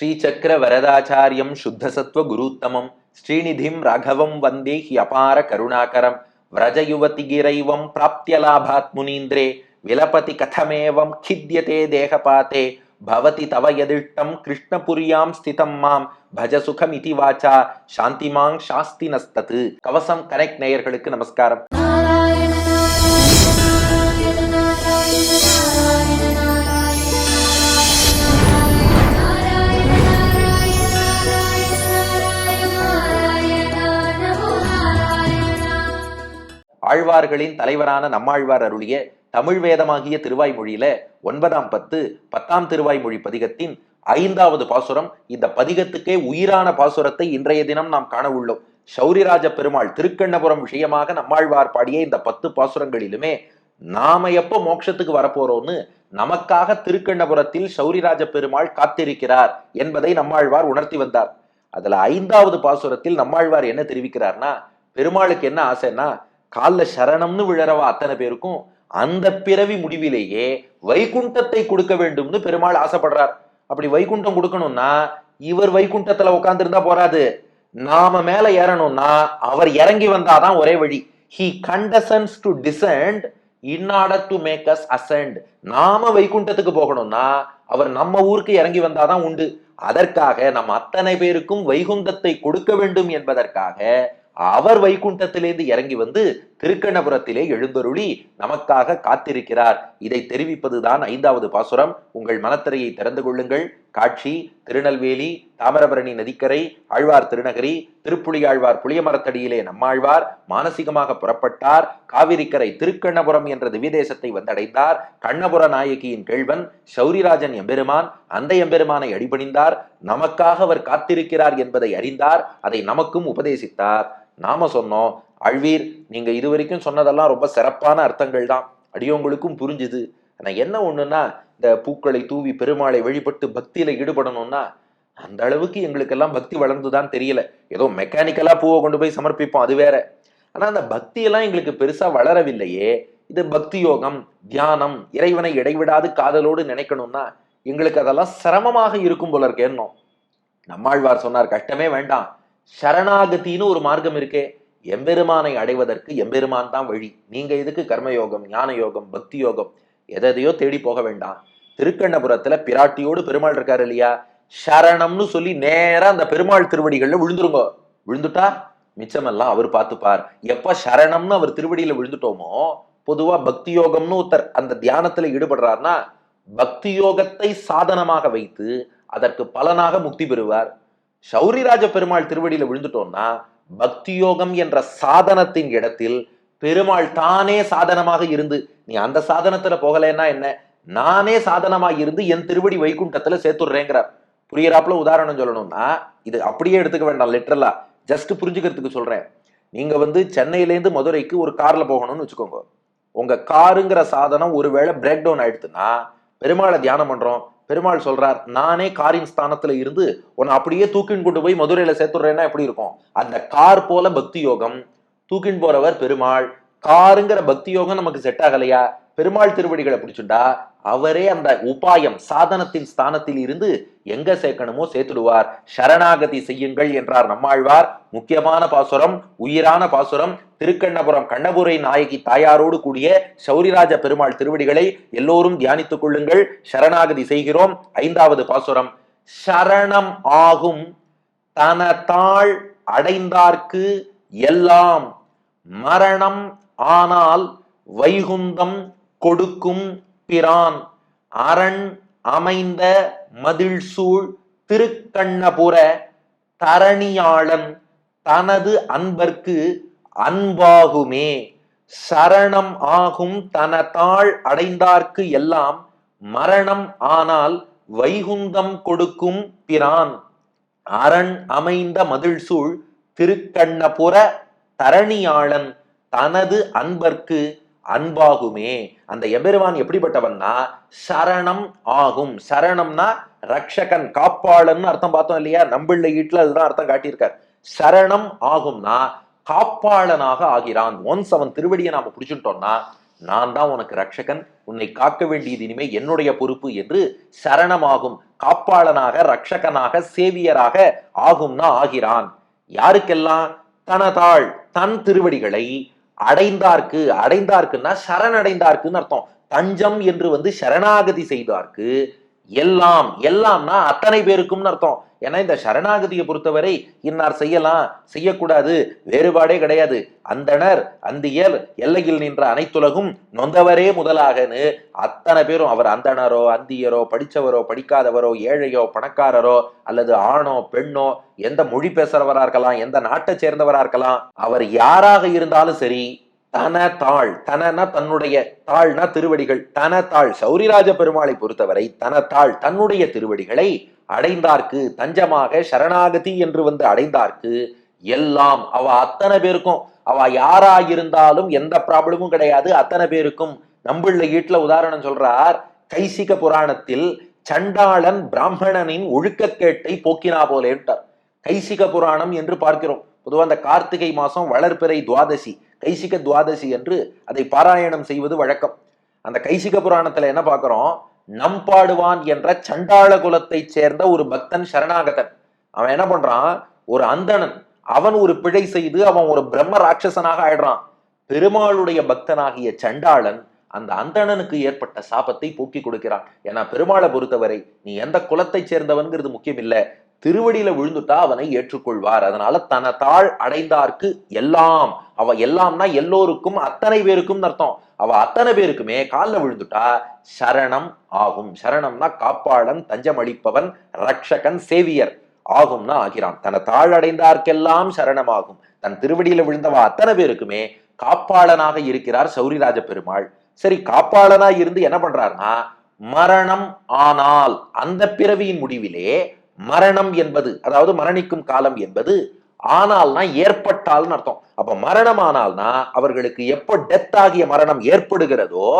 శ్రీచక్ర వరదాచార్యం శుద్ధసత్వ గురుత్తమం. శ్రీనిధిం రాఘవం వందే హి అపార కరుణాకరం. వ్రజయువతిగిరైవం ప్రాప్త్యలాభాత్ మునీంద్రే విలపతి కథమేవం ఖిద్యతే దేహపాతే. భవతి తవ యదిష్టం కృష్ణపుర్యాం స్థితం మాం. భజ సుఖమితి వాచా. శాంతిమాం శాస్తినస్తత్. కవసం కనెక్ట్ నేయர்களுக்கு நமஸ்காரம் ஆழ்வார்களின் தலைவரான நம்மாழ்வார் அருளிய தமிழ் வேதமாகிய திருவாய்மொழியில ஒன்பதாம் பத்து பத்தாம் திருவாய்மொழி பதிகத்தின் ஐந்தாவது பாசுரம். இந்த பதிகத்துக்கே உயிரான பாசுரத்தை இன்றைய தினம் நாம் காண உள்ளோம். சௌரிராஜ பெருமாள் திருக்கண்ணபுரம் விஷயமாக நம்மாழ்வார் பாடிய இந்த பத்து பாசுரங்களிலுமே நாம எப்போ மோட்சத்துக்கு வரப்போறோம்னு நமக்காக திருக்கண்ணபுரத்தில் சௌரிராஜ பெருமாள் காத்திருக்கிறார் என்பதை நம்மாழ்வார் உணர்த்தி வந்தார். அதுல ஐந்தாவது பாசுரத்தில் நம்மாழ்வார் என்ன தெரிவிக்கிறார்னா பெருமாளுக்கு என்ன ஆசைன்னா காலில் சரணம்னு விழறவா அத்தனை பேருக்கும் அந்த பிறவி முடிவிலேயே வைகுண்டத்தை கொடுக்க வேண்டும்னு பெருமாள் ஆசைப்படுறார். அப்படி வைகுண்டம் கொடுக்கணும்னா இவர் வைகுண்டத்துல உட்காந்துருந்தா போறாது. நாம மேல ஏறணும்னா அவர் இறங்கி வந்தாதான் ஒரே வழி. He condescends to descend in order to make us ascend நாம வைகுண்டத்துக்கு போகணும்னா அவர் நம்ம ஊருக்கு இறங்கி வந்தாதான் உண்டு. அதற்காக நம்ம அத்தனை பேருக்கும் வைகுந்தத்தை கொடுக்க வேண்டும் என்பதற்காக அவர் வைகுண்டத்திலிருந்து இறங்கி வந்து திருக்கணபுரத்திலே எழுந்தருளி நமக்காக காத்திருக்கிறார். இதை தெரிவிப்பதுதான் ஐந்தாவது பாசுரம். உங்கள் மனத்திரையை திறந்து கொள்ளுங்கள். காட்சி திருநெல்வேலி தாமிரபரணி நதிக்கரை ஆழ்வார் திருநகரி திருப்புலியாழ்வார் புளியமரத்தடியிலே நம்மாழ்வார் மானசீகமாக புறப்பட்டார் காவிரிக்கரை திருக்கண்ணபுரம் என்ற திவ்யதேசத்தை வந்தடைந்தார் கண்ணபுர நாயகியின் கேள்வன் சௌரிராஜன் எம்பெருமான் அந்த எம்பெருமானை அடிபணிந்தார் நமக்காக அவர் காத்திருக்கிறார் என்பதை அறிந்தார் அதை நமக்கும் உபதேசித்தார். நாம சொன்னோம் அழ்வீர் நீங்க இதுவரைக்கும் சொன்னதெல்லாம் ரொம்ப சிறப்பான அர்த்தங்கள் தான். அடியோங்களுக்கும் புரிஞ்சுது. ஆனால் என்ன ஒண்ணுன்னா இந்த பூக்களை தூவி பெருமாளை வழிபட்டு பக்தியில ஈடுபடணும்னா அந்த அளவுக்கு எங்களுக்கெல்லாம் பக்தி வளர்ந்துதான் தெரியல. ஏதோ மெக்கானிக்கலா பூவை கொண்டு போய் சமர்ப்பிப்போம் அது வேற. ஆனா அந்த பக்தியெல்லாம் எங்களுக்கு பெருசா வளரவில்லையே. இது பக்தி யோகம் தியானம் இறைவனை இடைவிடாது காதலோடு நினைக்கணும்னா எங்களுக்கு அதெல்லாம் சிரமமாக இருக்கும் போல இருக்கேன்னோம் நம்மாழ்வார் சொன்னார் கஷ்டமே வேண்டாம். சரணாகத்தின்னு ஒரு மார்க்கம் இருக்கே. எம்பெருமானை அடைவதற்கு எம்பெருமான் தான் வழி. நீங்க எதுக்கு கர்மயோகம் ஞான யோகம் பக்தி யோகம் எதையோ தேடி போக வேண்டாம். திருக்கண்ணபுரத்துல பிராட்டியோடு பெருமாள் இருக்காரு இல்லையா? சரணம்னு சொல்லி நேரா அந்த பெருமாள் திருவடிகள்ல விழுந்துருங்க. விழுந்துட்டா? மிச்சமெல்லாம் அவர் பார்த்துப்பார். எப்ப சரணம்னு அவர் திருவடியில விழுந்துட்டோமோ பொதுவா பக்தி யோகம்னு ஒருத்தர் அந்த தியானத்துல ஈடுபடுறாருன்னா பக்தி யோகத்தை சாதனமாக வைத்து அதற்கு பலனாக முக்தி பெறுவார். சௌரிராஜ பெருமாள் திருவடியில விழுந்துட்டோம்னா பக்தி யோகம் என்ற சாதனத்தின் இடத்தில் பெருமாள் தானே சாதனமாக இருந்து நீ அந்த சாதனத்துல போகலைன்னா என்ன? நானே சாதனமா இருந்து என் திருவடி வைகுண்டத்துல சேர்த்துடுறேங்கிறார். புரியறாப்புல உதாரணம் சொல்லணும்னா இது அப்படியே எடுத்துக்க வேண்டாம் லிட்டரலா ஜஸ்ட் புரிஞ்சுக்கிறதுக்கு சொல்றேன். நீங்க வந்து சென்னையிலேருந்து மதுரைக்கு ஒரு கார்ல போகணும்னு வச்சுக்கோங்க. உங்க காருங்கிற சாதனம் ஒருவேளை பிரேக் டவுன் ஆயிடுச்சுன்னா பெருமாளை தியானம் பண்றோம். பெருமாள் சொல்றார் நானே காரின் ஸ்தானத்துல இருந்து உன்னை அப்படியே தூக்கின் கொண்டு போய் மதுரையில சேர்த்துடுறேன்னா எப்படி இருக்கும்? அந்த கார் போல பக்தி யோகம் தூக்கின் போறவர் பெருமாள் காருங்கிற பக்தி யோகம் நமக்கு செட் ஆகலையா? பெருமாள் திருவடிகளை பிடிச்சுண்டா அவரே அந்த உபாயம் சாதனத்தின் ஸ்தானத்தில் இருந்து எங்க சேர்க்கணுமோ சேர்த்துடுவார். சரணாகதி செய்யுங்கள் என்றார் நம்மாழ்வார். முக்கியமான பாசுரம் உயிரான பாசுரம் திருக்கண்ணபுரம் கண்ணபுரை நாயகி தாயாரோடு கூடிய சௌரிராஜ பெருமாள் திருவடிகளை எல்லோரும் தியானித்துக் கொள்ளுங்கள். சரணாகதி செய்கிறோம். ஐந்தாவது பாசுரம். சரணம் ஆகும் தனத்தாள் அடைந்தார்க்கு எல்லாம் மரணம் ஆனால் வைகுந்தம் கொடுக்கும் பிரான். அரண் அமைந்த மதில் சூழ் திருக்கண்ணபுர தரணியாளன் தனது அன்பர்க்கு அன்பாகுமே. சரணம் ஆகும் தனதாள் அடைந்தார்க்கு எல்லாம் மரணம் ஆனால் வைகுந்தம் கொடுக்கும் பிரான். அரண் அமைந்த மதில் சூழ் திருக்கண்ணபுர தரணியாளன் தனது அன்பர்க்கு அன்பாகுமே. அந்த எபெருவான் எப்படிப்பட்டவன்னா சரணம் ஆகும். சரணம்னா ரக்ஷகன் காப்பாளன் அர்த்தம் பார்த்தோம் இல்லையா? நம்பிள்ள ஈட்டுல அதுதான் அர்த்தம் காட்டியிருக்கார். சரணம் ஆகும்னா காப்பாளனாக ஆகிறான். ஒன்ஸ் அவன் திருவடியை நாம பிடிச்சுட்டோம்னா நான் தான் உனக்கு ரக்ஷகன் உன்னை காக்க வேண்டியது இனிமே என்னுடைய பொறுப்பு என்று சரணமாகும். காப்பாளனாக ரக்ஷகனாக சேவியராக ஆகும்னா ஆகிறான். யாருக்கெல்லாம்? தனதாள் தன் திருவடிகளை அடைந்தார்க்கு அடைந்தார்க்குன்னா சரணடைந்தார்க்குன்னு அர்த்தம். தஞ்சம் என்று வந்து சரணாகதி செய்தார்க்கு எல்லாம் எல்லாம்னா அத்தனை பேருக்கும்னு அர்த்தம். ஏன்னா இந்த சரணாகதியை பொறுத்தவரை இன்னார் செய்யலாம் செய்யக்கூடாது வேறுபாடே கிடையாது. அந்தணர் அந்தியர் எல்லையில் நின்ற அனைத்துலகும் நொந்தவரே முதலாகன்னு அத்தனை பேரும் அவர் அந்தணரோ அந்தியரோ படித்தவரோ படிக்காதவரோ ஏழையோ பணக்காரரோ அல்லது ஆணோ பெண்ணோ எந்த மொழி பேசுறவரா இருக்கலாம் எந்த நாட்டை சேர்ந்தவரா இருக்கலாம் அவர் யாராக இருந்தாலும் சரி தன தாள் தனனா தன்னுடைய தாள்னா திருவடிகள். தன தாள் சௌரிராஜ பெருமாளை பொறுத்தவரை தன தாள் தன்னுடைய திருவடிகளை அடைந்தார்க்கு தஞ்சமாக சரணாகதி என்று வந்து அடைந்தார்க்கு எல்லாம் அவ அத்தனை பேருக்கும். அவ யாரா இருந்தாலும் எந்த ப்ராப்ளமும் கிடையாது. அத்தனை பேருக்கும். நம்பிள்ள வீட்டுல உதாரணம் சொல்றார் கைசிக புராணத்தில் சண்டாளன் பிராமணனின் ஒழுக்கக்கேட்டை போக்கினா போலேன்ட்டார் கைசிக புராணம் என்று பார்க்கிறோம். பொதுவாக அந்த கார்த்திகை மாசம் வளர்பிறை துவாதசி. கைசிக துவாதசி என்று அதை பாராயணம் செய்வது வழக்கம். அந்த கைசிக புராணத்துல என்ன பார்க்கிறோம்? நம்பாடுவான் என்ற சண்டாள குலத்தைச் சேர்ந்த ஒரு பக்தன் சரணாகதன். அவன் என்ன பண்றான்? ஒரு அந்தணன். அவன் ஒரு பிழை செய்து அவன் ஒரு பிரம்ம ராட்சசனாக ஆயிடுறான். பெருமாளுடைய பக்தனாகிய சண்டாளன் அந்த அந்தணனுக்கு ஏற்பட்ட சாபத்தை போக்கி கொடுக்கிறான். ஏன்னா பெருமாளை பொறுத்தவரை நீ எந்த குலத்தைச் சேர்ந்தவன்கிறது முக்கியம் இல்லை திருவடியில விழுந்துட்டா அவனை ஏற்றுக்கொள்வார். அதனால தன தாழ் அடைந்தார்க்கு எல்லாம். அவ எல்லாம்னா எல்லோருக்கும் அத்தனை பேருக்கும் அர்த்தம். அவ அத்தனை பேருக்குமே காலில் விழுந்துட்டா சரணம் ஆகும். சரணம்னா காப்பாளன் தஞ்சம் அளிப்பவன் சேவியர் ஆகும்னா ஆகிறான். தன தாழடைந்தார்க்கெல்லாம் சரணமாகும். தன் திருவடியில விழுந்தவ அத்தனை பேருக்குமே காப்பாளனாக இருக்கிறார் சௌரிராஜ பெருமாள். சரி காப்பாளனா இருந்து என்ன பண்றாருன்னா மரணம் ஆனால் அந்த பிறவியின் முடிவிலே மரணம் என்பது அதாவது மரணிக்கும் காலம் என்பது ஆனால்னா ஏற்பட்டால்னு அர்த்தம். அப்ப மரணம் ஆனால்னா அவர்களுக்கு எப்போ டெத் ஆகிய மரணம் ஏற்படுகிறதோ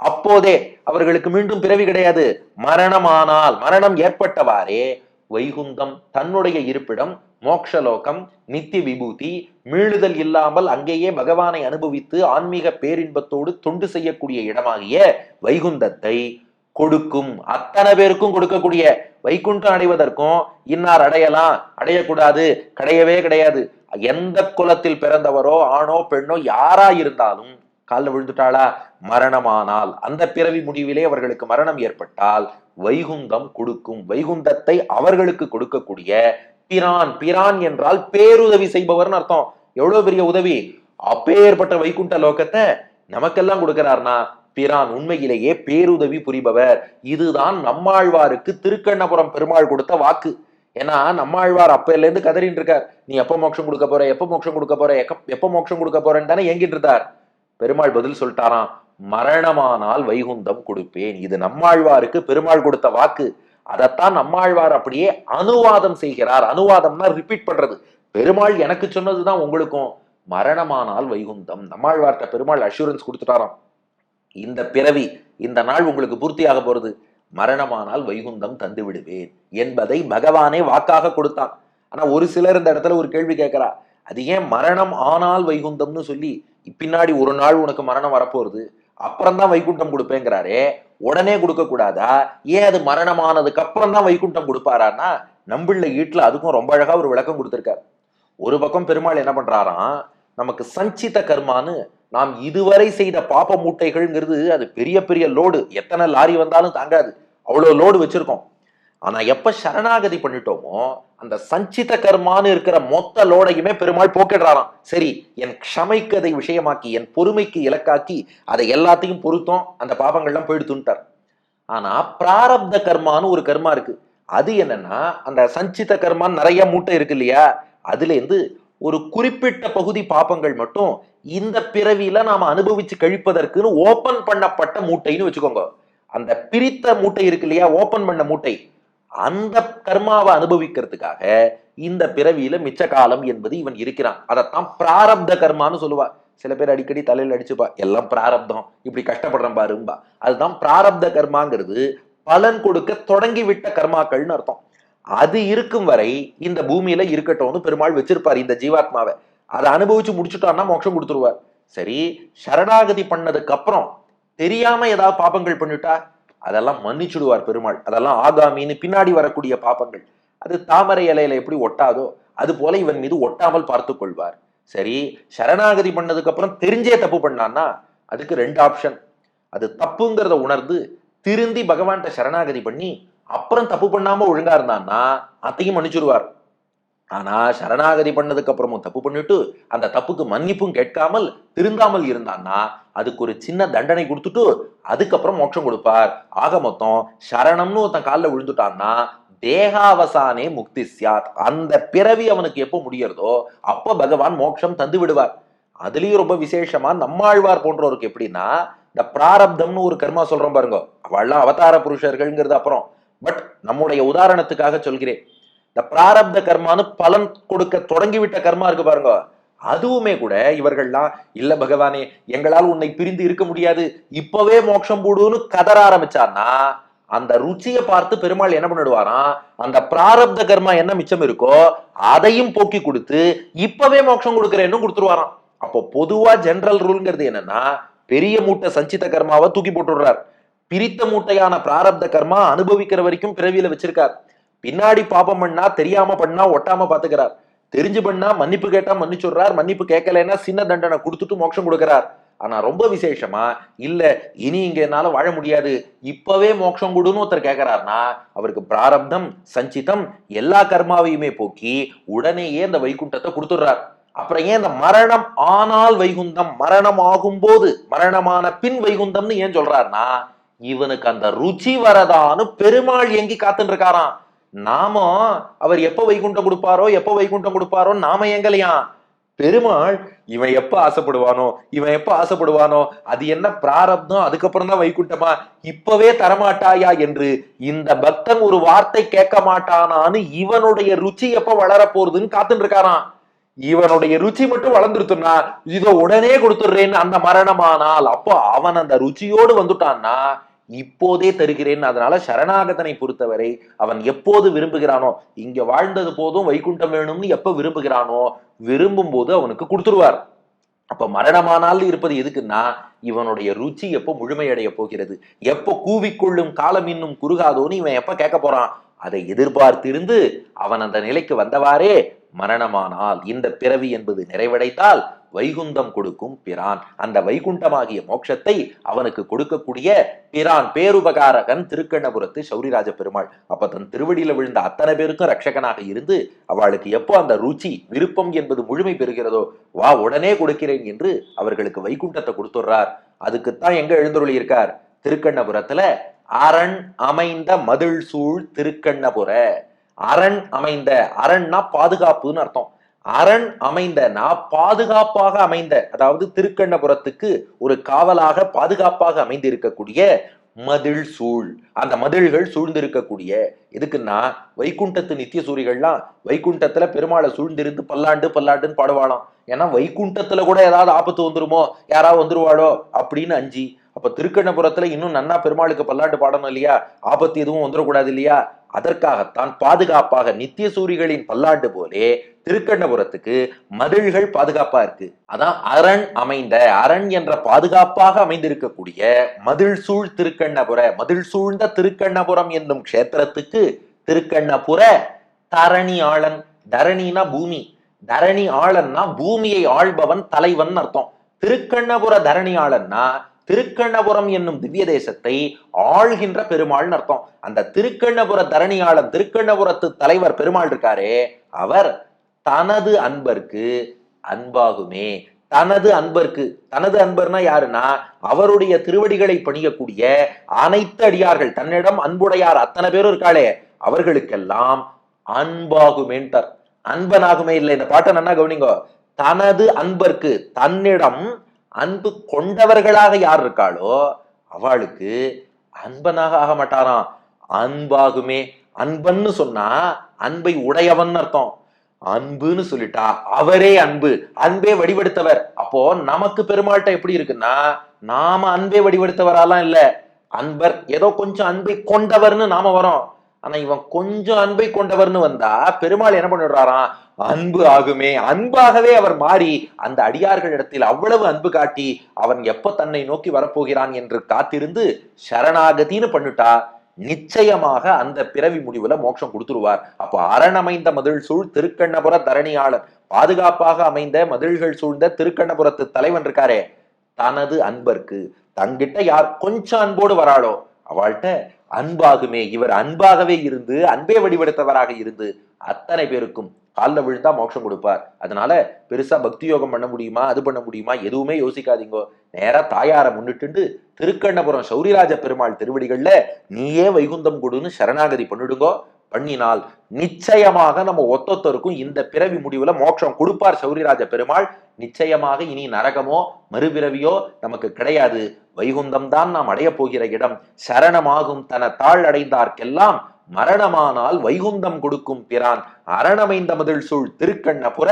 அப்போதே அவர்களுக்கு மீண்டும் பிறவி கிடையாது. மரணமானால் மரணம் ஏற்பட்டவாறே வைகுந்தம் தன்னுடைய இருப்பிடம் மோக்ஷலோகம் நித்திய விபூதி மீளுதல் இல்லாமல் அங்கேயே பகவானை அனுபவித்து ஆன்மீக பேரின்பத்தோடு தொண்டு செய்யக்கூடிய இடமாகிய வைகுந்தத்தை கொடுக்கும். அத்தனை பேருக்கும் கொடுக்கக்கூடிய வைகுண்டம் அடைவதற்கும் இன்னார் அடையலாம் அடையக்கூடாது கிடையவே கிடையாது. எந்த குலத்தில் பிறந்தவரோ ஆணோ பெண்ணோ யாரா இருந்தாலும் காலில் விழுந்துட்டாளா? மரணமானால். அந்த பிறவி முடிவிலே அவர்களுக்கு மரணம் ஏற்பட்டால் வைகுந்தம் கொடுக்கும். வைகுந்தத்தை அவர்களுக்கு கொடுக்கக்கூடிய பிரான். பிரான் என்றால் பேருதவி செய்பவர்னு அர்த்தம். எவ்வளவு பெரிய உதவி? அப்பேற்பட்ட வைகுண்ட லோகத்தை நமக்கெல்லாம் கொடுக்கிறார்னா பிரான் உண்மையிலேயே பேருதவி புரிபவர். இதுதான் நம்மாழ்வாருக்கு திருக்கண்ணபுரம் பெருமாள் கொடுத்த வாக்கு. ஏன்னா நம்மாழ்வார் அப்பையில இருந்து கதறின்னு இருக்கார் நீ எப்ப மோட்சம் கொடுக்க போற எப்ப மோட்சம் கொடுக்க போற எக்க- எப்ப மோட்சம் கொடுக்க போறேன்னு தானே ஏங்கிட்டு இருந்தார் பெருமாள் பதில் சொல்லிட்டாராம் மரணமானால் வைகுந்தம் கொடுப்பேன். இது நம்மாழ்வாருக்கு பெருமாள் கொடுத்த வாக்கு. அதைத்தான் நம்மாழ்வார் அப்படியே அனுவாதம் செய்கிறார். அனுவாதம்னா ரிப்பீட் பண்றது. பெருமாள் எனக்கு சொன்னதுதான் உங்களுக்கும். மரணமானால் வைகுந்தம். நம்மாழ்வார்த்த பெருமாள் அஷூரன்ஸ் கொடுத்துட்டாராம். இந்த பிறவி இந்த நாள் உங்களுக்கு பூர்த்தியாக போறது. மரணமானால் வைகுந்தம் தந்து விடுவேன் என்பதை பகவானே வாக்காக கொடுத்தான். ஆனா ஒரு சிலர் இந்த இடத்துல ஒரு கேள்வி கேட்கிறா அது ஏன் மரணம் ஆனால் வைகுந்தம்னு சொல்லி பின்னாடி ஒரு நாள் உனக்கு மரணம் வரப்போறது அப்புறம் தான் வைகுண்டம் கொடுப்பேங்கிறாரே உடனே கொடுக்க கூடாதா? ஏன் அது மரணமானதுக்கு அப்புறம் தான் வைகுண்டம் கொடுப்பாரான்னா நம்பிள்ள ஈட்டில் அதுக்கும் ரொம்ப அழகா ஒரு விளக்கம் கொடுத்துருக்காரு. ஒரு பக்கம் பெருமாள் என்ன பண்றாராம் நமக்கு சஞ்சித கர்மான்னு நாம் இதுவரை செய்த பாப்ப மூட்டைகள்ங்கிறது அது பெரிய பெரிய லோடு. எத்தனை லாரி வந்தாலும் தாங்காது. அவ்வளோ லோடு வச்சிருக்கோம். ஆனா எப்ப சரணாகதி பண்ணிட்டோமோ அந்த சஞ்சித கர்மான்னு இருக்கிற மொத்த லோடையுமே பெருமாள் போக்கிடுறாராம். சரி என் க்ஷமைக்கு அதை விஷயமாக்கி என் பொறுமைக்கு இலக்காக்கி அதை எல்லாத்தையும் பொருத்தம். அந்த பாபங்கள்லாம் போயிடுத்துன்ட்டார் ஆனா பிராரப்த கர்மான்னு ஒரு கர்மா இருக்கு. அது என்னன்னா அந்த சஞ்சித கர்மான்னு நிறைய மூட்டை இருக்கு இல்லையா? அதுல இருந்து ஒரு குறிப்பிட்ட பகுதி பாப்பங்கள் மட்டும் இந்த பிறவியில நாம அனுபவிச்சு கழிப்பதற்குன்னு ஓபன் பண்ணப்பட்ட மூட்டைன்னு வச்சுக்கோங்க. அந்த பிரித்த மூட்டை இருக்கு இல்லையா? ஓபன் பண்ண மூட்டை. அந்த கர்மாவை அனுபவிக்கிறதுக்காக இந்த பிறவியில மிச்ச காலம் என்பது இவன் இருக்கிறான். அதைத்தான் பிராரப்த கர்மான்னு சொல்லுவா. சில பேர் அடிக்கடி தலையில அடிச்சுப்பா. எல்லாம் பிராரப்தம். இப்படி கஷ்டப்படுறேன் பாரும்பா. அதுதான் பிராரப்த கர்மாங்கிறது பலன் கொடுக்க தொடங்கி விட்ட கர்மாக்கள்னு அர்த்தம். அது இருக்கும் வரை இந்த பூமியில இருக்கட்டும்னு பெருமாள் வச்சிருப்பார் இந்த ஜீவாத்மாவை. அதை அனுபவிச்சு முடிச்சுட்டான்னா மோட்சம் கொடுத்துருவார். சரி சரணாகதி பண்ணதுக்கு அப்புறம் தெரியாம ஏதாவது பாபங்கள் பண்ணிட்டா? அதெல்லாம் மன்னிச்சுடுவார் பெருமாள். அதெல்லாம் ஆகாமின்னு பின்னாடி வரக்கூடிய பாபங்கள். அது தாமரை இலையில எப்படி ஒட்டாதோ அது போல இவன் மீது ஒட்டாமல் பார்த்து கொள்வார். சரி சரணாகதி பண்ணதுக்கு அப்புறம் தெரிஞ்சே தப்பு பண்ணான்னா அதுக்கு ரெண்டு ஆப்ஷன் அது தப்புங்கிறத உணர்ந்து திருந்தி பகவான்கிட்ட சரணாகதி பண்ணி அப்புறம் தப்பு பண்ணாம ஒழுங்கா இருந்தான்னா அதையும் மன்னிச்சுடுவார். ஆனா சரணாகதி பண்ணதுக்கு அப்புறமும் தப்பு பண்ணிட்டு அந்த தப்புக்கு மன்னிப்பும் கேட்காமல் திருந்தாமல் இருந்தான்னா அதுக்கு ஒரு சின்ன தண்டனை கொடுத்துட்டு அதுக்கப்புறம் மோட்சம் கொடுப்பார். ஆக மொத்தம் சரணம்னு ஒருத்தன் காலில் விழுந்துட்டான்னா தேகாவசானே முக்தி சியாத் அந்த பிறவி அவனுக்கு எப்போ முடியறதோ அப்போ பகவான் மோட்சம் தந்து விடுவார். அதுலயும் ரொம்ப விசேஷமா நம்மாழ்வார் போன்றவருக்கு எப்படின்னா இந்த பிராரப்தம்னு ஒரு கர்மா சொல்றோம் பாருங்க. அவள்லாம் அவதார புருஷர்கள்ங்கிறது அப்புறம். பட் நம்முடைய உதாரணத்துக்காக சொல்கிறேன். இந்த பிராரப்த கர்மான்னு பலன் கொடுக்க தொடங்கிவிட்ட கர்மா இருக்கு பாருங்க. அதுவுமே கூட இவர்கள்லாம் இல்ல பகவானே எங்களால் உன்னை பிரிந்து இருக்க முடியாது. இப்பவே மோட்சம் போடுன்னு கதற ஆரம்பிச்சான்னா அந்த ருச்சியை பார்த்து பெருமாள் என்ன பண்ணிடுவாராம்? அந்த பிராரப்த கர்மா என்ன மிச்சம் இருக்கோ அதையும் போக்கி கொடுத்து இப்பவே மோட்சம் கொடுக்குறேன்னு கொடுத்துருவாராம். அப்போ பொதுவா ஜெனரல் ரூல்ங்கிறது என்னன்னா பெரிய மூட்டை சஞ்சித கர்மாவை தூக்கி போட்டுடுறார். பிரித்த மூட்டையான பிராரப்த கர்மா அனுபவிக்கிற வரைக்கும் பிறவியில வச்சிருக்கார். பின்னாடி பாபம் பண்ணா தெரியாம பண்ணா ஒட்டாம பாத்துக்கிறார். தெரிஞ்சு பண்ணா மன்னிப்பு கேட்டா மன்னிச்சுடுறார் மன்னிப்பு கேட்கலைன்னா சின்ன தண்டனை கொடுத்துட்டு மோட்சம் கொடுக்கிறார். ஆனா ரொம்ப விசேஷமா இல்ல இனி இங்க என்னால வாழ முடியாது. இப்பவே மோட்சம் கொடுன்னு ஒருத்தர் கேட்கிறார்னா அவருக்கு பிராரப்தம் சஞ்சிதம் எல்லா கர்மாவையுமே போக்கி உடனேயே அந்த வைகுண்டத்தை கொடுத்துடுறார். அப்புறம் ஏன் இந்த மரணம் ஆனால் வைகுந்தம் மரணம் ஆகும் போது மரணமான பின் வைகுந்தம்னு ஏன் சொல்றாருன்னா இவனுக்கு அந்த ருச்சி வரதான்னு பெருமாள் எங்கி காத்துட்டு இருக்காராம் நாம அவர் எப்ப வைகுண்டம் கொடுப்பாரோ எப்ப வைகுண்டம் கொடுப்பாரோ நாம எங்கலையாம் பெருமாள் இவன் எப்ப ஆசைப்படுவானோ இவன் எப்ப ஆசைப்படுவானோ அது என்ன பிராரப்தம் அதுக்கப்புறம் தான் வைகுண்டமா? இப்பவே தரமாட்டாயா என்று இந்த பக்தன் ஒரு வார்த்தை கேட்க மாட்டானான்னு இவனுடைய ருச்சி எப்ப வளர போறதுன்னு காத்துட்டு இருக்காரான் இவனுடைய ருச்சி மட்டும் வளர்ந்துருத்துன்னா இதோ உடனே கொடுத்துடுறேன்னு அந்த மரணமானால். அப்போ அவன் அந்த ருச்சியோடு வந்துட்டான்னா இப்போதே தருகிறேன். அதனால சரணாகதனை பொறுத்தவரை அவன் எப்போது விரும்புகிறானோ இங்க வாழ்ந்தது போதும் வைகுண்டம் வேணும்னு எப்ப விரும்புகிறானோ விரும்பும் போது அவனுக்கு கொடுத்துருவார். அப்ப மரணமானால் இருப்பது எதுக்குன்னா இவனுடைய ருச்சி எப்போ முழுமையடைய போகிறது? எப்போ கூவிக்கொள்ளும் காலம் இன்னும் குறுகாதோன்னு இவன் எப்ப கேட்க போறான்? அதை எதிர்பார்த்திருந்து அவன் அந்த நிலைக்கு வந்தவாறே மரணமானால் இந்த பிறவி என்பது நிறைவடைத்தால் வைகுந்தம் கொடுக்கும் பிரான். அந்த வைகுண்டமாகிய மோட்சத்தை அவனுக்கு கொடுக்கக்கூடிய பிரான் பேருபகாரகன் திருக்கண்ணபுரத்து சௌரிராஜ பெருமாள். அப்ப தன் திருவடியில விழுந்த அத்தனை பேருக்கும் ரட்சகனாக இருந்து அவளுக்கு எப்போ அந்த ருச்சி விருப்பம் என்பது முழுமை பெறுகிறதோ வா உடனே கொடுக்கிறேன் என்று அவர்களுக்கு வைகுண்டத்தை கொடுத்துடுறார். அதுக்குத்தான் எங்க எழுந்தருளி இருக்கார் திருக்கண்ணபுரத்துல அரண் அமைந்த மதில் சூழ் திருக்கண்ணபுர. அரண் அமைந்த அரண்னா பாதுகாப்புன்னு அர்த்தம். அரண் அமைந்தனா பாதுகாப்பாக அமைந்த அதாவது திருக்கண்ணபுரத்துக்கு ஒரு காவலாக பாதுகாப்பாக அமைந்து இருக்கக்கூடிய மதில் சூழ். அந்த மதில்கள் சூழ்ந்திருக்கக்கூடிய எதுக்குன்னா வைகுண்டத்து நித்திய சூரிகள்லாம் வைகுண்டத்துல பெருமாளை சூழ்ந்திருந்து பல்லாண்டு பல்லாண்டுன்னு பாடுவாளாம். ஏன்னா வைகுண்டத்துல கூட ஏதாவது ஆபத்து வந்துருமோ யாராவது வந்துருவாளோ அப்படின்னு அஞ்சி அப்ப திருக்கண்ணபுரத்துல இன்னும் நன்னா பெருமாளுக்கு பல்லாண்டு பாடணும் இல்லையா? ஆபத்து எதுவும் வந்துடக்கூடாது இல்லையா? அதற்காகத்தான் பாதுகாப்பாக நித்திய சூரிகளின் பல்லாண்டு போலே திருக்கண்ணபுரத்துக்கு மதில்கள் பாதுகாப்பா இருக்கு. அதான் அரண் அமைந்த அரண் என்ற பாதுகாப்பாக அமைந்திருக்கக்கூடிய மதில் சூழ் திருக்கண்ணபுர. மதில் சூழ்ந்த திருக்கண்ணபுரம் என்னும் க்ஷேத்திரத்துக்கு திருக்கண்ணபுர தரணி ஆளன். தரணினா பூமி. தரணி ஆளன்னா பூமியை ஆள்பவன் தலைவன் அர்த்தம். திருக்கண்ணபுர தரணி ஆளன்னா திருக்கண்ணபுரம் என்னும் திவ்ய தேசத்தை ஆள்கின்ற பெருமாள்னு அர்த்தம். அந்த திருக்கண்ணபுர தரணியாளன் திருக்கண்ணபுரத்து தலைவர் பெருமாள் இருக்காரே அவர் தனது அன்பர்க்கு அன்பாகுமே. தனது அன்பர்க்கு தனது அன்பர்னா யாருன்னா அவருடைய திருவடிகளை பணியக்கூடிய அனைத்து அடியார்கள் தன்னிடம் அன்புடையார் அத்தனை பேரும் இருக்காளே அவர்களுக்கெல்லாம் அன்பாகுமேன்ட்டார். அன்பனாகுமே இல்லை. இந்த பாட்டை நன்னா கவனிங்கோ. தனது அன்பர்க்கு தன்னிடம் அன்பு கொண்டவர்களாக யார் இருக்காளோ அவளுக்கு அன்பனாக ஆக மாட்டாராம். அன்பாகுமே அன்பன்னு சொன்னா அன்பை உடையவன் அர்த்தம். அன்புன்னு சொல்லிட்டா அவரே அன்பு அன்பே வடிவெடுத்தவர். அப்போ நமக்கு பெருமாள்கிட்ட எப்படி இருக்குன்னா நாம அன்பே வடிவெடுத்தவராலாம் இல்ல. அன்பர் ஏதோ கொஞ்சம் அன்பை கொண்டவர்னு நாம வரோம் ஆனா இவன் கொஞ்சம் அன்பை கொண்டவர்னு வந்தா பெருமாள் என்ன பண்ணிடுறாராம்? அன்பு ஆகுமே. அன்பாகவே அவர் மாறி அந்த அடியார்களிடத்தில் அவ்வளவு அன்பு காட்டி அவன் எப்ப தன்னை நோக்கி வரப்போகிறான் என்று காத்திருந்து சரணாகதின்னு பண்ணிட்டா நிச்சயமாக அந்த பிறவி முடிவுல மோட்சம் கொடுத்துருவார். அப்போ அரணமைந்த மதில் சூழ் திருக்கண்ணபுர தரணியாளர். பாதுகாப்பாக அமைந்த மதில்கள் சூழ்ந்த திருக்கண்ணபுரத்து தலைவன் இருக்காரே. தனது அன்பர்க்கு தங்கிட்ட யார் கொஞ்சம் அன்போடு வராளோ? அவள்கிட்ட அன்பாகுமே. இவர் அன்பாகவே இருந்து அன்பே வடிவெடுத்தவராக இருந்து அத்தனை பேருக்கும் காலில் விழுந்தா மோட்சம் கொடுப்பார். அதனால பெருசா பக்தி யோகம் பண்ண முடியுமா அது பண்ண முடியுமா எதுவுமே யோசிக்காதீங்கோ. நேரா தாயாரை முன்னிட்டு திருக்கண்ணபுரம் சௌரிராஜ பெருமாள் திருவடிகள்ல நீயே வைகுந்தம் கொடுன்னு சரணாகதி பண்ணிடுங்கோ. பண்ணினால் நிச்சயமாக நம்ம ஒத்தொத்தருக்கும் இந்த பிறவி முடிவுல மோட்சம் கொடுப்பார் சௌரிராஜ பெருமாள். நிச்சயமாக இனி நரகமோ மறுபிறவியோ நமக்கு கிடையாது. வைகுந்தம் தான் நாம் அடைய போகிற இடம். சரணமாகும் தன தாழ் அடைந்தார்க்கெல்லாம் மரணமானால் வைகுந்தம் கொடுக்கும் பிரான் அரணமைந்த மதில் சூழ் திருக்கண்ணபுர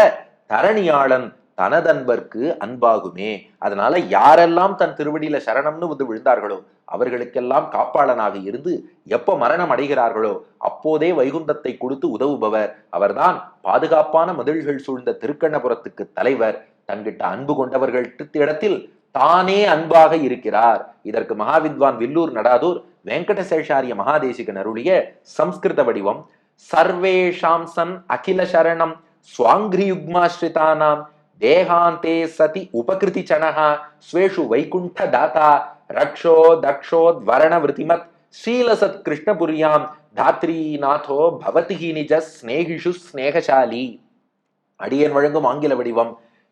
தரணியாளன் தனதன்பர்க்கு அன்பாகுமே. அதனால யாரெல்லாம் தன் திருவடியில சரணம்னு வந்து விழுந்தார்களோ அவர்களுக்கெல்லாம் காப்பாளனாக இருந்து எப்ப மரணம் அடைகிறார்களோ அப்போதே வைகுந்தத்தை கொடுத்து உதவுபவர் அவர்தான் பாதுகாப்பான மதில்கள் சூழ்ந்த திருக்கண்ணபுரத்துக்கு தலைவர். தங்கிட்ட அன்பு கொண்டவர்கள் இடத்தில் தானே அன்பாக இருக்கிறார். இதற்கு மகாவித்வான் வில்லூர் நடாதூர் வெங்கடசேஷாரிய மகாதேசிகன் அருளிய சம்ஸ்கிருத வடிவம் சர்வேஷாம் சன் அகில சரணம் ஸ்வாங்கிரியுக்மாஸ்ரிதானாம் தேகாந்தே சதி உபகிருதி சனஹா ஸ்வேஷு வைகுண்ட தாத்தா ரக்ஷோ தக்ஷோத்வரண விருத்திமத் ஸ்ரீலசத் கிருஷ்ணபுரியாம் தாத்ரீநாதோ பவதி நிஜ ஸ்நேகிஷு ஸ்நேகசாலி அடியன் வழங்கும் ஆங்கில வடிவம்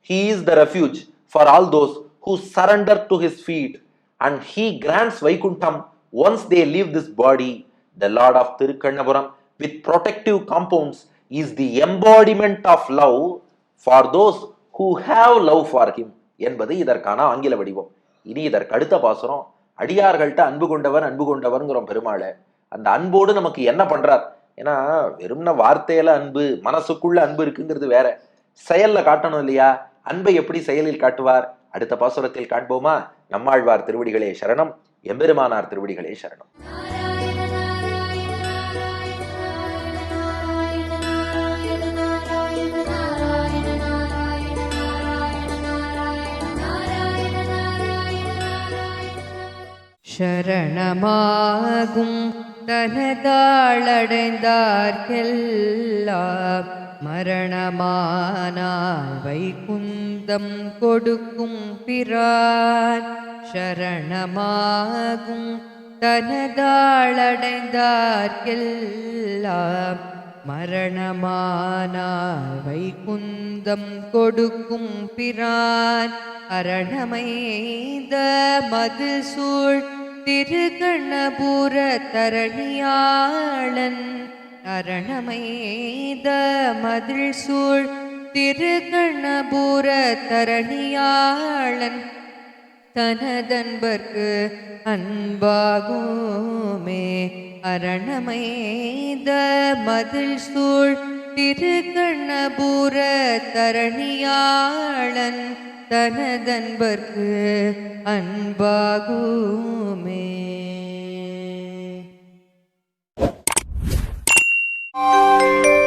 he is the refuge for all those who surrender to his feet and he grants Vaikuntham once they leave this body the lord of Thirukkannapuram with protective compounds is the embodiment of love for those who have love for him என்பது இதற்கான ஆங்கில வடிவம். இனி இதற்கு அடுத்த பாசுரம். அடியார்கள்ட்ட அன்பு கொண்டவர் அன்பு கொண்டவர்ங்கிறோம் பெருமாளை. அந்த அன்போடு நமக்கு என்ன பண்றார்? ஏன்னா வெறும்ன வார்த்தையில அன்பு மனசுக்குள்ள அன்பு இருக்குங்கிறது வேற. செயல்ல காட்டணும் இல்லையா? அன்பை எப்படி செயலில் காட்டுவார்? அடுத்த பாசுரத்தில் காண்போமா? நம்மாழ்வார் திருவடிகளே சரணம். எம்பெருமானார் திருவடிகளே சரணம். சரணமாகும் தனதாளடைந்தார்க்கெல்லாம் மரணமானால் வைகுந்தம் கொடுக்கும் பிரான் சரணமாகும். தனதாளடைந்தார்கெல்லாம் மரணமானால் வைகுந்தம் கொடுக்கும் பிரான் அரணமைந்த மது சூழ் திருகணபுர தரணியாளன் அரணமைத மதில் சூழ் திருகணபுர தரணியாளன் தனதன்பர்க்கு அன்பாகுமே. அரணமைத மதில் சூழ் திருகணபுர தரணியாளன் தனதன்பர்க்கு அன்பாகுமே. you